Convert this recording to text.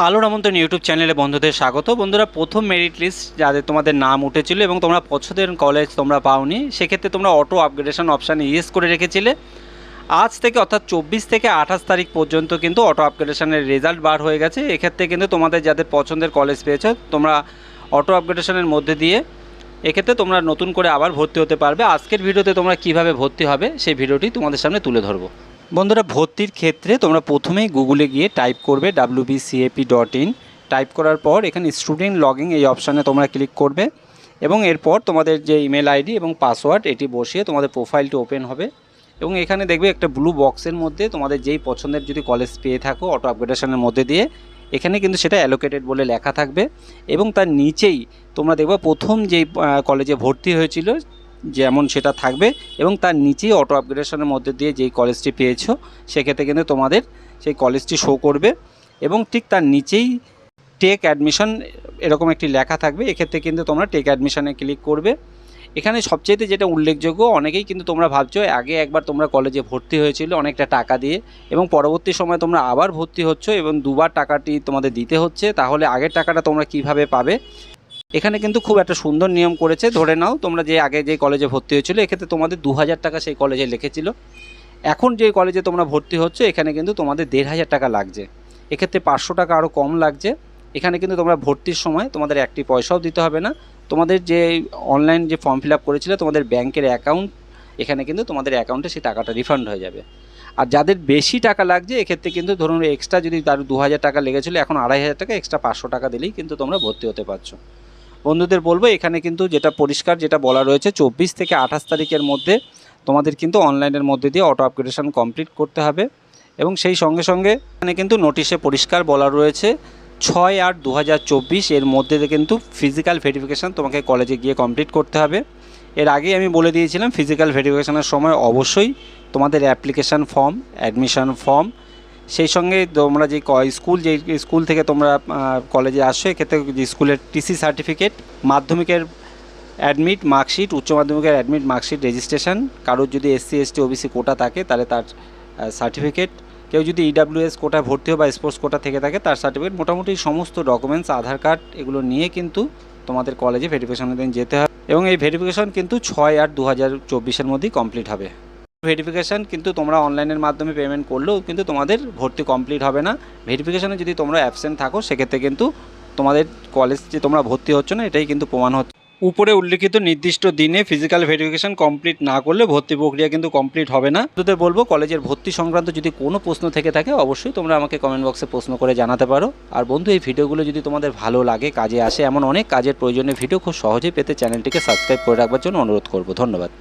আলোর আমন্ত্রণ ইউটিউব চ্যানেলে বন্ধুদের স্বাগত। বন্ধুরা, প্রথম মেরিট লিস্ট যাদের তোমাদের নাম উঠেছিল এবং তোমরা পছন্দের কলেজ তোমরা পাওনি, সেক্ষেত্রে তোমরা অটো আপগ্রেডেশন অপশানে ইয়েস করে রেখেছিলে। আজ থেকে অর্থাৎ চব্বিশ থেকে আঠাশ তারিখ পর্যন্ত কিন্তু অটো আপগ্রেডেশনের রেজাল্ট বার হয়ে গেছে। এক্ষেত্রে কিন্তু তোমাদের যাদের পছন্দের কলেজ পেয়েছ, তোমরা অটো আপগ্রেডেশনের মধ্যে দিয়ে এক্ষেত্রে তোমরা নতুন করে আবার ভর্তি হতে পারবে। আজকের ভিডিওতে তোমরা কীভাবে ভর্তি হবে, সেই ভিডিওটি তোমাদের সামনে তুলে ধরবো। বন্ধুরা ভর্তির ক্ষেত্রে তোমরা প্রথমেই গুগলে গিয়ে টাইপ করবে ডাব্লিউবিসিএপি ডট ইন টাইপ করার পর এখানে স্টুডেন্ট লগিং এই অপশানে তোমরা ক্লিক করবে এবং এরপর তোমাদের যে ইমেল আইডি এবং পাসওয়ার্ড এটি বসিয়ে তোমাদের প্রোফাইলটি ওপেন হবে এবং এখানে দেখবে একটা ব্লু বক্সের মধ্যে তোমাদের যেই পছন্দের যদি কলেজ পেয়ে থাকো অটো আপগ্রেডেশনের মধ্যে দিয়ে, এখানে কিন্তু সেটা অ্যালোকেটেড বলে লেখা থাকবে এবং তার নিচেই তোমরা দেখবে প্রথম যেই কলেজে ভর্তি হয়েছিল যেমন সেটা থাকবে এবং তার নিচেই অটো আপগ্রেডেশনের মধ্যে দিয়ে যেই কলেজটি পেয়েছ, সেক্ষেত্রে কিন্তু তোমাদের সেই কলেজটি শো করবে এবং ঠিক তার নিচেই টেক অ্যাডমিশন এরকম একটি লেখা থাকবে। এক্ষেত্রে কিন্তু তোমরা টেক অ্যাডমিশনে ক্লিক করবে। এখানে সবচেয়ে যেটা উল্লেখযোগ্য, অনেকেই কিন্তু তোমরা ভাবছ, আগে একবার তোমরা কলেজে ভর্তি হয়েছিল অনেকটা টাকা দিয়ে এবং পরবর্তী সময় তোমরা আবার ভর্তি হচ্ছ এবং দুবার টাকাটি তোমাদের দিতে হচ্ছে, তাহলে আগের টাকাটা তোমরা কীভাবে পাবে? এখানে কিন্তু খুব একটা সুন্দর নিয়ম করেছে, ধরে নাও তোমরা যে আগে যে কলেজে ভর্তি হয়েছিল, এক্ষেত্রে তোমাদের দু হাজার টাকা সেই কলেজে লিখেছিল। এখন যে কলেজে তোমরা ভর্তি হচ্ছে, এখানে কিন্তু তোমাদের দেড় হাজার টাকা লাগছে। এক্ষেত্রে পাঁচশো টাকা আরও কম লাগছে। এখানে কিন্তু তোমরা ভর্তির সময় তোমাদের একটি পয়সাও দিতে হবে না। তোমাদের যে অনলাইন যে ফর্ম ফিল আপ করেছিলে, তোমাদের ব্যাংকের অ্যাকাউন্ট এখানে কিন্তু তোমাদের অ্যাকাউন্টে সেই টাকাটা রিফান্ড হয়ে যাবে। আর যাদের বেশি টাকা লাগছে, এক্ষেত্রে কিন্তু ধরুন এক্সট্রা যদি তার দু হাজার টাকা লেগেছিলো, এখন আড়াই হাজার টাকা এক্সট্রা পাঁচশো টাকা দিলেই কিন্তু তোমরা ভর্তি হতে পারছ। বন্ধুদের বলব, এখানে কিন্তু যেটা পরিষ্কার, যেটা বলা রয়েছে, চব্বিশ থেকে আঠাশ তারিখের মধ্যে তোমাদের কিন্তু অনলাইনের মধ্যে দিয়ে অটো আপগ্রেডেশন কমপ্লিট করতে হবে। এবং সেই সঙ্গে সঙ্গে এখানে কিন্তু নোটিশে পরিষ্কার বলা রয়েছে, ছয় আট দু এর মধ্যে কিন্তু ফিজিক্যাল ভেরিফিকেশান তোমাকে কলেজে গিয়ে কমপ্লিট করতে হবে। এর আগেই আমি বলে দিয়েছিলাম ফিজিক্যাল ভেরিফিকেশানের সময় অবশ্যই তোমাদের অ্যাপ্লিকেশান ফর্ম অ্যাডমিশন ফর্ম সেই সঙ্গে তোমরা যে স্কুল যে স্কুল থেকে তোমরা কলেজে আসো, এক্ষেত্রে যে স্কুলের টিসি সার্টিফিকেট মাধ্যমিকের অ্যাডমিট মার্কশিট উচ্চ মাধ্যমিকের অ্যাডমিট মার্কশিট রেজিস্ট্রেশন কারোর যদি এসসি এসটি ওবিসি কোটা থাকে, তাহলে তার সার্টিফিকেট কেউ যদি ইডাব্লিউএস কোটায় ভর্তি হয় বা স্পোর্টস কোটা থেকে থাকে, তার সার্টিফিকেট মোটামুটি সমস্ত ডকুমেন্টস আধার কার্ড এগুলো নিয়ে কিন্তু তোমাদের কলেজে ভেরিফিকেশনের দিন যেতে হবে। এবং এই ভেরিফিকেশন কিন্তু ছয় আট দু হাজার চব্বিশের মধ্যেই কমপ্লিট হবে। ভেরিফিকেশান কিন্তু তোমরা অনলাইনের মাধ্যমে পেমেন্ট করলেও কিন্তু তোমাদের ভর্তি কমপ্লিট হবে না। ভেরিফিকেশানে যদি তোমরা অ্যাবসেন্ট থাকো, সেক্ষেত্রে কিন্তু তোমাদের কলেজ যে তোমরা ভর্তি হচ্ছ না, এটাই কিন্তু প্রমাণ হচ্ছে। উপরে উল্লেখিত নির্দিষ্ট দিনে ফিজিক্যাল ভেরিফিকেশন কমপ্লিট না করলে ভর্তি প্রক্রিয়া কিন্তু কমপ্লিট হবে না। তোদের বলব কলেজের ভর্তি সংক্রান্ত যদি কোনো প্রশ্ন থেকে থাকে, অবশ্যই তোমরা আমাকে কমেন্ট বক্সে প্রশ্ন করে জানাতে পারো। আর বন্ধু, এই ভিডিওগুলো যদি তোমাদের ভালো লাগে, কাজে আসে এমন অনেক কাজের প্রয়োজনীয় ভিডিও খুব সহজেই পেতে চ্যানেলটিকে সাবস্ক্রাইব করে রাখবার জন্য অনুরোধ করব। ধন্যবাদ।